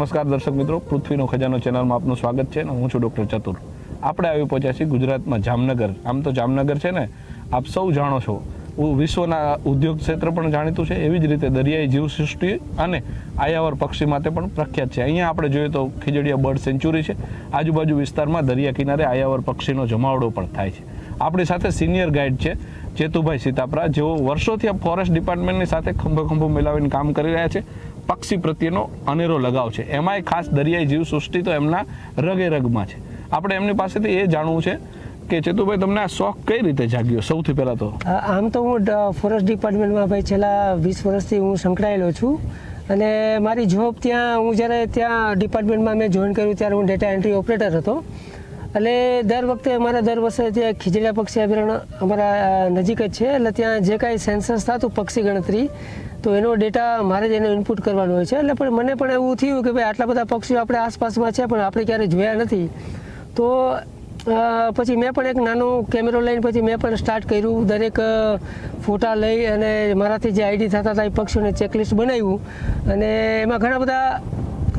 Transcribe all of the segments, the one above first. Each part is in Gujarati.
નમસ્કાર દર્શક મિત્રો, પૃથ્વીનો ખજાનો ચેનલમાં આપનું સ્વાગત છે અને હું છું ડૉક્ટર ચતુર. આપણે આવી પહોંચ્યા છીએ ગુજરાતમાં જામનગર. આમ તો જામનગર છે ને, આપ સૌ જાણો છો. વિશ્વના ઉદ્યોગ ક્ષેત્ર પણ જાણીતું છે. એવી જ રીતે દરિયાઈ જીવસૃષ્ટિ અને આયાવર પક્ષી માટે પણ પ્રખ્યાત છે. અહીંયા આપણે જોઈએ તો ખીજડીયા બર્ડ સેન્ચુરી છે. આજુબાજુ વિસ્તારમાં દરિયા કિનારે આયાવર પક્ષીનો જમાવડો પણ થાય છે. આપણી સાથે સિનિયર ગાઈડ છે ચેતુભાઈ સીતાપરા, જેઓ વર્ષોથી આ ફોરેસ્ટ ડિપાર્ટમેન્ટની સાથે ખંભો ખંભો મિલાવીને કામ કરી રહ્યા છે. પક્ષી પ્રત્યેનો અનેરો લગાવ છે. એમાંય ખાસ દરિયાઈ જીવસૃષ્ટિ તો એમના રગે રગમાં છે. આપણે એમની પાસેથી એ જાણવું છે કે ચેતુભાઈ, તમને આ શોખ કઈ રીતે જાગ્યો? સૌથી પહેલા તો. આમ તો હું ફોરેસ્ટ ડિપાર્ટમેન્ટમાં ભાઈ છેલ્લા વીસ વર્ષથી હું સંકળાયેલો છું. અને મારી જોબ ત્યાં, હું જ્યારે ત્યાં ડિપાર્ટમેન્ટમાં મેં જોઈન કર્યું, ત્યારે હું ડેટા એન્ટ્રી ઓપરેટર હતો. એટલે દર વખતે અમારા દર વર્ષે ત્યાં ખીજડીયા પક્ષી અભયારણ્ય અમારા નજીક જ છે. એટલે ત્યાં જે કાંઈ સેન્સસ થતું, પક્ષી ગણતરી, તો એનો ડેટા મારે જ એનો ઇનપુટ કરવાનો હોય છે. એટલે પણ મને પણ એવું થયું કે ભાઈ, આટલા બધા પક્ષીઓ આપણે આસપાસમાં છે, પણ આપણે ક્યારેય જોયા નથી. તો પછી મેં પણ એક નાનો કેમેરો લઈને પછી મેં પણ સ્ટાર્ટ કર્યું. દરેક ફોટા લઈ અને મારાથી જે આઈડી થતા હતા એ પક્ષીઓને ચેકલિસ્ટ બનાવ્યું. અને એમાં ઘણા બધા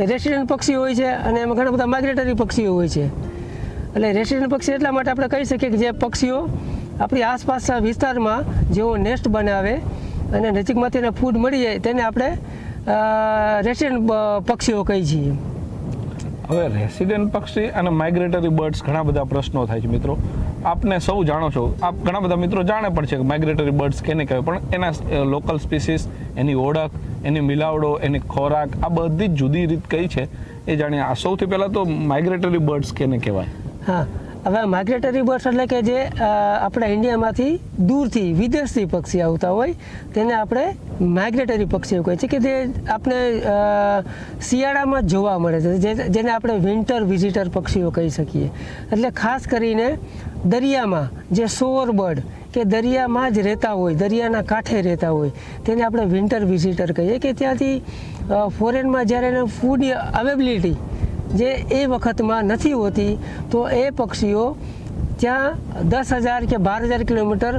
રેસિડન્ટ પક્ષીઓ હોય છે અને એમાં ઘણા બધા માઇગ્રેટરી પક્ષીઓ હોય છે. એટલે રેસિડેન્ટ પક્ષી એટલા માટે આપણે કહી શકીએ કે જે પક્ષીઓ આપણી આસપાસના વિસ્તારમાં જેઓ નેસ્ટ બનાવે અને નજીકમાંથી એને ફૂડ મળી જાય તેને આપણે રેસિડેન્ટ પક્ષીઓ કહીએ છીએ. હવે રેસિડેન્ટ પક્ષી અને માઇગ્રેટરી બર્ડ્સ ઘણા બધા પ્રશ્નો થાય છે મિત્રો. આપને સૌ જાણો છો, આપ ઘણા બધા મિત્રો જાણે પણ છે કે માઇગ્રેટરી બર્ડ્સ કેને કહેવાય, પણ એના લોકલ સ્પીસીસ એની ઓળખ, એની મિલાવડો, એની ખોરાક, આ બધી જ જુદી રીત કઈ છે એ જાણીએ. આ સૌથી પહેલાં તો માઇગ્રેટરી બર્ડ્સ કેને કહેવાય? હા. હવે માઇગ્રેટરી બર્ડ્સ એટલે કે જે આપણા ઇન્ડિયામાંથી દૂરથી, વિદેશથી પક્ષી આવતા હોય, તેને આપણે માઇગ્રેટરી પક્ષીઓ કહીએ છીએ કે જે આપણે શિયાળામાં જોવા મળે છે જેને આપણે વિન્ટર વિઝિટર પક્ષીઓ કહી શકીએ. એટલે ખાસ કરીને દરિયામાં જે સોર બર્ડ કે દરિયામાં જ રહેતા હોય, દરિયાના કાંઠે રહેતા હોય, તેને આપણે વિન્ટર વિઝિટર કહીએ કે ત્યાંથી ફોરેનમાં જ્યારે એને ફૂડની અવેબિલિટી જે એ વખતમાં નથી હોતી, તો એ પક્ષીઓ ત્યાં દસ હજાર કે બાર હજાર કિલોમીટર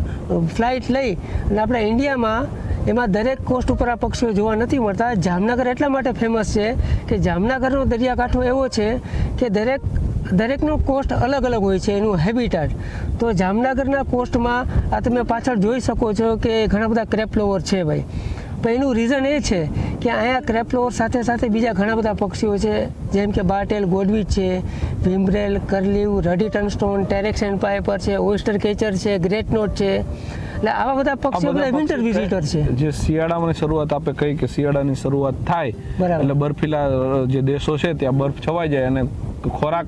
ફ્લાઇટ લઈ અને આપણા ઇન્ડિયામાં એમાં દરેક કોસ્ટ ઉપર આ પક્ષીઓ જોવા નથી મળતા. જામનગર એટલા માટે ફેમસ છે કે જામનગરનો દરિયાકાંઠો એવો છે કે દરેક, દરેકનો કોસ્ટ અલગ અલગ હોય છે એનું હેબિટેટ. તો જામનગરના કોસ્ટમાં આ તમે પાછળ જોઈ શકો છો કે ઘણા બધા ક્રેપ ફ્લોવર છે ભાઈ. પણ એનું રીઝન એ છે કે અહીંયા ક્રેપ્લોર સાથે સાથે બીજા ઘણા બધા પક્ષીઓ છે જેમ કે બાટેલ ગોડવીચ છે ભીમરેલ કરલીવ રડી ટનસ્ટોન ટેરેક્સ એન્ડ પાઇપર છે ઓઇસ્ટર કેચર છે ગ્રેટ નોટ છે. એટલે આવા બધા પક્ષીઓ બધા વિન્ટર વિઝિટર છે. જે શિયાળાની શરૂઆત આપણે કહી કે શિયાળાની શરૂઆત થાય. એટલે બર્ફીલા જે દેશો છે ત્યાં બરફ છવાઈ જાય અને ખોરાક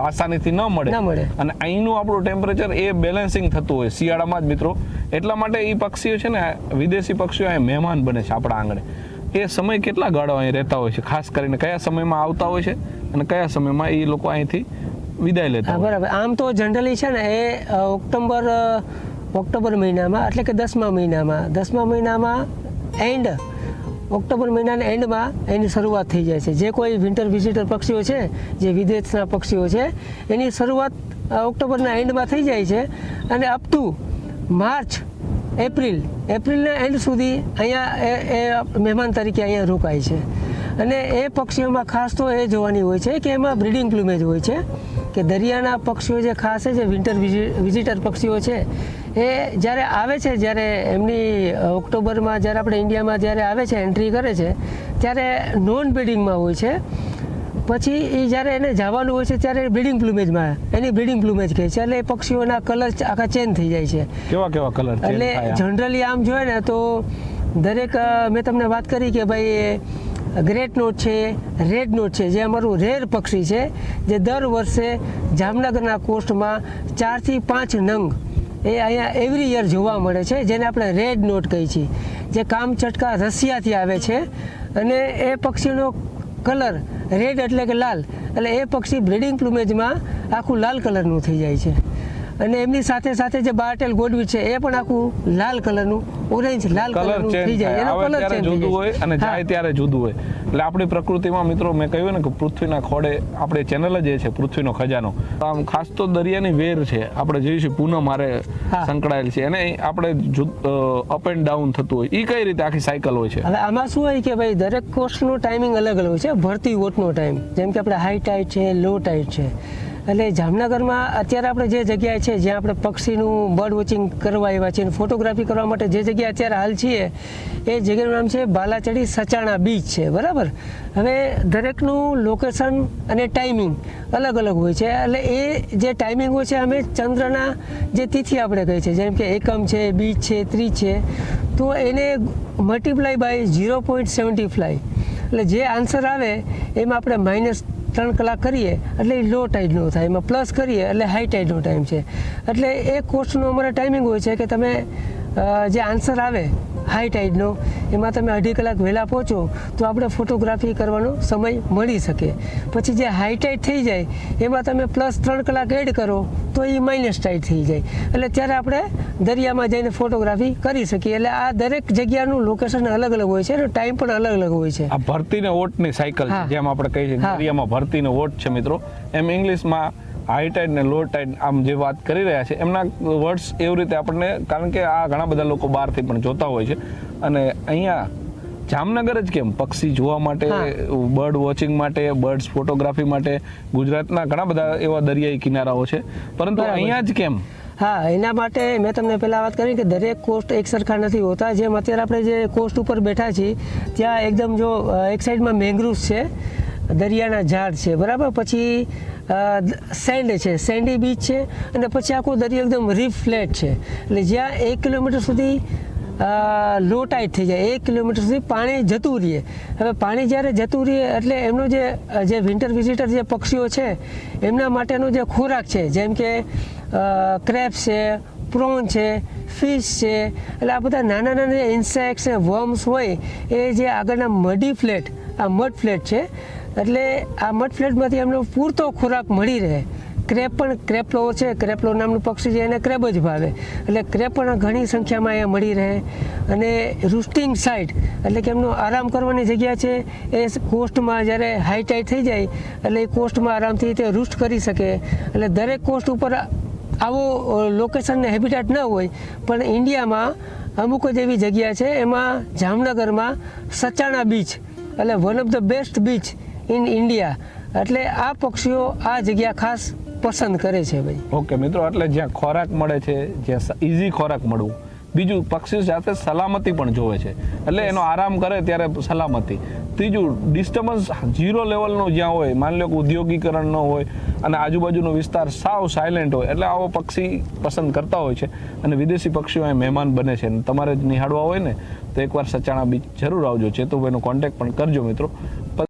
આસાનીથી ન મળે. મળે. અને અહીંનું આપણું ટેમ્પરેચર એ બેલેન્સિંગ થતું હોય શિયાળામાં જ મિત્રો. એટલા માટે એ પક્ષીઓ છે ને વિદેશી પક્ષીઓ અહીં મહેમાન બને છે આપણા આંગણે. એ સમય કેટલા ગાળો અહીં રહેતા હોય છે? ખાસ કરીને કયા સમયમાં આવતા હોય છે અને કયા સમયમાં એ લોકો અહીંથી વિદાય લેતા બરાબર. આમ તો જનરલી છે ને એ ઓક્ટોબર ઓક્ટોબર મહિનામાં એટલે કે દસમા મહિનામાં. દસમા મહિનામાં એન્ડ ઓક્ટોબર મહિનાના એન્ડમાં એની શરૂઆત થઈ જાય છે. જે કોઈ વિન્ટર વિઝિટર પક્ષીઓ છે જે વિદેશના પક્ષીઓ છે એની શરૂઆત ઓક્ટોબરના એન્ડમાં થઈ જાય છે. અને અપ ટુ માર્ચ એપ્રિલ, એપ્રિલના એન્ડ સુધી અહીંયા એ મહેમાન તરીકે અહીંયા રોકાય છે. અને એ પક્ષીઓમાં ખાસ તો એ જોવાની હોય છે કે એમાં બ્રિડિંગ પ્લુમેજ હોય છે કે દરિયાના પક્ષીઓ જે ખાસ છે, જે વિન્ટર વિઝિટર પક્ષીઓ છે, એ જ્યારે આવે છે, જ્યારે એમની ઓક્ટોબરમાં જ્યારે આપણે ઇન્ડિયામાં જ્યારે આવે છે, એન્ટ્રી કરે છે, ત્યારે નોન બ્રિડિંગમાં હોય છે. પછી એ જ્યારે એને જવાનું હોય છે ત્યારે બ્રિડિંગ પ્લુમેજમાં એની બ્રિડિંગ પ્લુમેજ કહે છે. એટલે એ પક્ષીઓના કલર આખા ચેન્જ થઈ જાય છે. કેવા કેવા કલર એટલે જનરલી આમ જોઈએ ને તો દરેક મેં તમને વાત કરી કે ભાઈ ગ્રેટ નોટ છે રેડ નોટ છે જે અમારું રેર પક્ષી છે જે દર વર્ષે જામનગરના કોસ્ટમાં ચારથી પાંચ નંગ એ અહીંયા એવરી યર જોવા મળે છે જેને આપણે રેડ નોટ કહીએ છીએ. જે કામચટકા રશિયાથી આવે છે અને એ પક્ષીનો કલર રેડ એટલે કે લાલ. એટલે એ પક્ષી બ્રીડિંગ પ્લુમેજમાં આખું લાલ કલરનું થઈ જાય છે. અને એમની સાથે સાથે જે બારટેલ ગોડવી છે એ પણ આખું લાલ કલરનું ઓરેન્જ લાલ કલર કલરનું થઈ જાય. એનો કલર ચેન્જ જુદું હોય અને જાય ત્યારે જુદું હોય. એટલે આપણી પ્રકૃતિમાં મિત્રો મેં કહ્યું ને કે પૃથ્વીના ખોડે આપણે ચેનલ જ એ છે પૃથ્વીનો ખજાનો. આમ ખાસ તો દરિયાની વેર છે. આપણે જોઈએ છીએ પૂનમ મારે. સંકળાયેલ છે. અને આપણે અપ એન્ડ ડાઉન થતું હોય. એ કઈ રીતે આખી સાયકલ હોય છે? હવે આમાં શું હોય કે ભાઈ દરેક કોર્સનું ટાઈમિંગ અલગ અલગ હોય છે. ભરતી ઓટનો ટાઈમ જેમ કે આપણે હાઈ ટાઈટ છે લો ટાઈટ છે. એટલે જામનગરમાં અત્યારે આપણે જે જગ્યાએ છે, જ્યાં આપણે પક્ષીનું બર્ડ વોચિંગ કરવા આવ્યા છીએ અને ફોટોગ્રાફી કરવા માટે જે જગ્યાએ અત્યારે હાલ છીએ, એ જગ્યાનું નામ છે બાલાચડી સચાણા બીચ છે, બરાબર? હવે દરેકનું લોકેશન અને ટાઈમિંગ અલગ અલગ હોય છે, એટલે એ જે ટાઈમિંગ હોય છે, અમે ચંદ્રના જે તિથિ આપણે કહીએ છીએ, જેમ કે એકમ છે બીચ છે, ત્રીજ છે, તો એને multiply by zero point seventy five એટલે જે આન્સર આવે, એમાં આપણે માઇનસ ત્રણ કલાક કરીએ એટલે લો ટાઈડનો થાય. એમાં પ્લસ કરીએ એટલે હાઈ ટાઈડનો ટાઈમ છે. એટલે એ કોર્સનો અમારે ટાઈમિંગ હોય છે કે તમે જે આન્સર આવે હાઈ ટાઈડનો એમાં તમે અઢી કલાક વહેલા પહોંચો, તો આપણે ફોટોગ્રાફી કરવાનો સમય મળી શકે. પછી જે હાઈ ટાઈડ થઈ જાય, એમાં તમે પ્લસ ત્રણ કલાક એડ કરો તો એ માઇનસ ટાઈટ થઈ જાય. એટલે ત્યારે આપણે દરિયામાં જઈને ફોટોગ્રાફી કરી શકીએ. એટલે આ દરેક જગ્યાનું લોકેશન અલગ અલગ હોય છે અને ટાઈમ પણ અલગ અલગ હોય છે. આ ભરતીને ઓટની સાયકલ છે જેમ આપણે કહીએ છીએ દરિયામાં ભરતીને ઓટ છે મિત્રો. એમ ઇંગ્લિશમાં હાઈ ટાઈડ ને લો ટાઈડ આમ જે વાત કરી રહ્યા છે એમના વર્ડ્સ એવી રીતે આપણને કારણ કે આ ઘણા બધા લોકો બહારથી પણ જોતા હોય છે. અને અહીંયા જામનગર જ કેમ? પક્ષી જોવા માટે બર્ડ વોચિંગ માટે બર્ડ્સ ફોટોગ્રાફી માટે ગુજરાતના ઘણા બધા એવા દરિયાઈ કિનારાઓ છે. પરંતુ અહીંયા જ કેમ? હા એના માટે મેં તમને પહેલાં વાત કરી કે દરેક કોસ્ટ એક સરખા નથી હોતા. જેમ અત્યારે આપણે જે કોસ્ટ ઉપર બેઠા છીએ ત્યાં એકદમ જો એક સાઈડમાં મેંગ્રુવ્સ છે દરિયાના ઝાડ છે બરાબર? પછી સેન્ડ છે સેન્ડી બીચ છે અને પછી આખો દરિયો એકદમ રીફ ફ્લેટ છે. એટલે જ્યાં એક કિલોમીટર સુધી લો ટાઈટ થઈ જાય. એક કિલોમીટર સુધી પાણી જતું રહીએ. હવે પાણી જ્યારે જતું રહીએ એટલે એમનો જે જે વિન્ટર વિઝિટર જે પક્ષીઓ છે, એમના માટેનો જે ખોરાક છે, જેમ કે ક્રેપ છે પ્રોન છે ફિશ છે, એટલે આ બધા નાના નાના ઇન્સેક્ટ્સ ને વર્મ્સ હોય, એ જે આગળના મડી ફ્લેટ આ મડ ફ્લેટ છે, એટલે આ મડ ફ્લેટમાંથી એમનો પૂરતો ખોરાક મળી રહે. ક્રેપ પણ ક્રેપલો છે ક્રેપલો નામનું પક્ષી છે, એને ક્રેબ જ ભાવે. એટલે ક્રેપ પણ ઘણી સંખ્યામાં અહીંયા મળી રહે. અને રૂસ્ટિંગ સાઇટ, એટલે કે એમનો આરામ કરવાની જગ્યા છે, એ કોસ્ટમાં જ્યારે હાઈટાઈ થઈ જાય, એટલે એ કોસ્ટમાં આરામથી તે રૂસ્ટ કરી શકે. એટલે દરેક કોસ્ટ ઉપર આવો લોકેશન ને હેબિટાટ ન હોય, પણ ઇન્ડિયામાં અમુક જ એવી જગ્યા છે, એમાં જામનગરમાં સચાણા બીચ, એટલે one of the best beach in India એટલે આ પક્ષીઓ આ જગ્યા ખાસ પસંદ કરે છે ભાઈ. ઓકે, મિત્રો એટલે જ્યાં ખોરાક મળે છે, જ્યાં ઇઝી ખોરાક મળવું. બીજું, પક્ષી સાથે સલામતી પણ જોવે છે. એટલે એનો આરામ કરે ત્યારે સલામતી. ત્રીજું ડિસ્ટર્બન્સ ઝીરો લેવલનું જ્યાં હોય, માની લો કે ઉદ્યોગીકરણનો હોય, અને આજુબાજુનો વિસ્તાર સાવ સાયલેન્ટ હોય, એટલે આવો પક્ષી પસંદ કરતા હોય છે અને વિદેશી પક્ષીઓ અહીં મહેમાન બને છે. તમારે જ નિહાળવા હોય ને, તો એકવાર સચાણા બીચ જરૂર આવજો. ચેતુભાઈનો કોન્ટેક્ટ પણ કરજો, મિત્રો.